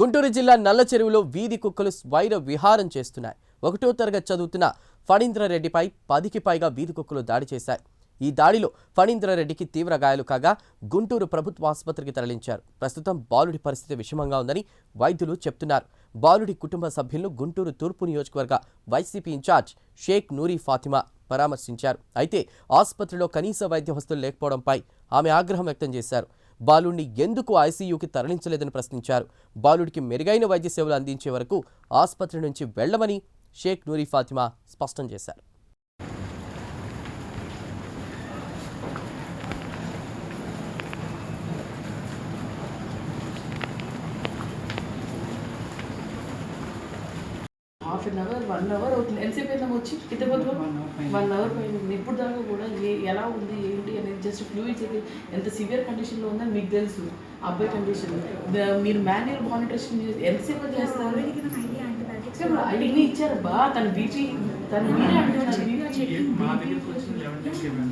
గుంటూరు జిల్లా నల్ల చెరువులో వీధి కుక్కలు స్వైర విహారం చేస్తున్నాయి. ఒకటో తరగతి చదువుతున్న ఫణీంద్రరెడ్డిపై పదికి పైగా వీధి కుక్కలు దాడి చేశాయి. ఈ దాడిలో ఫణీంద్రరెడ్డికి తీవ్ర గాయాలు కాగా గుంటూరు ప్రభుత్వ ఆసుపత్రికి తరలించారు. ప్రస్తుతం బాలుడి పరిస్థితి విషమంగా ఉందని వైద్యులు చెప్తున్నారు. బాలుడి కుటుంబ సభ్యులను గుంటూరు తూర్పు నియోజకవర్గ వైసీపీ ఇన్ఛార్జ్ షేక్ నూరి ఫాతిమా పరామర్శించారు. అయితే ఆసుపత్రిలో కనీస వైద్య వస్తువులు లేకపోవడంపై ఆమె ఆగ్రహం వ్యక్తం చేశారు. బాలుడిని ఎందుకు ఐసీయూకి తరలించలేదని ప్రశ్నించారు. బాలుడికి మెరుగైన వైద్య సేవలు అందించే వరకు ఆసుపత్రి నుంచి వెళ్ళమని షేక్ నూరి ఫాతిమా స్పష్టం చేశారు. Half an hour one hour అవుతుంది. ఎంతసేపు అయిందాం వచ్చి కింద వన్ అవర్ పోయింది ఇప్పుడు దాకా కూడా ఏ ఎలా ఉంది ఏంటి అనేది జస్ట్ ఫ్లూయిడ్స్ అయితే ఎంత సివియర్ కండిషన్లో ఉందని మీకు తెలుసు. అబ్బాయి కండిషన్ మీరు మాన్యువల్ మానిటరేషన్ ఎంతసేపు చేస్తారు? ఐడిని ఇచ్చారు. బా తన బీపీ తన మీరే అంటున్నారు మా దగ్గరికి వచ్చింది లెవెన్ టెన్కి madam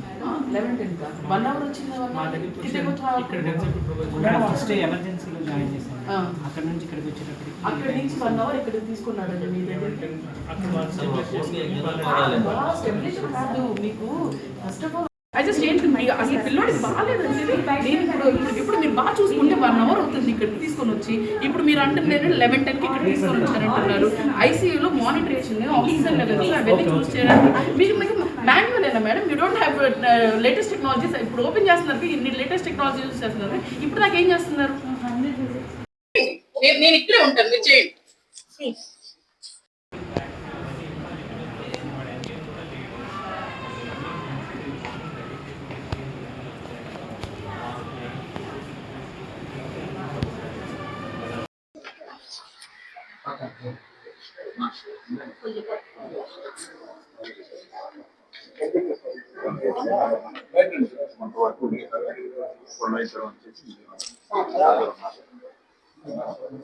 eleven ten one hour వచ్చింది మా దగ్గరికి కింద వచ్చింది. ఇక్కడ డెన్సిటీ ప్రొవైడ్ మేడం ఫస్ట్ ఎమర్జెన్సీలో జాయిన్ చేశాను. ఆ. అక్కడ నుంచి ఇక్కడికి వచ్చేటప్పటికి అక్కడి నుంచి వన్ అవర్ ఇక్కడికి తీసుకున్నాడండి మీ అక్కడ స్టెబిలైజర్ కాదు. మీకు first of all I just ఏంటి మీకు అసలు పిల్లోడికి బాగాలేదండి నేను ఇప్పుడు ఇప్పుడు- మీరు బాగా చూసుకుంటే వన్ అవర్ అవుతుంది ఇక్కడికి తీసుకొని వచ్చి. ఇప్పుడు మీరు అంటున్నారు లెవెన్ టెన్కి ఇక్కడ తీసుకొని వచ్చారంటున్నారు ఐసీయూలో మానిటరేషన్ ఆక్సిజన్ లెవెల్స్ అవన్నీ చూస్ చేయడానికి. మీకు మీకు మాన్యువల్ అయినా madam you don't have latest technologies ఇప్పుడు ఓపెన్ చేస్తున్నారు ఇన్ని లేటెస్ట్ టెక్నాలజీ యూస్ చేస్తున్నారు. ఇప్పుడు దాకా ఏం చేస్తున్నారు? నేను ఇక్కడే ఉంటాను మీరు చేయండి. Gracias.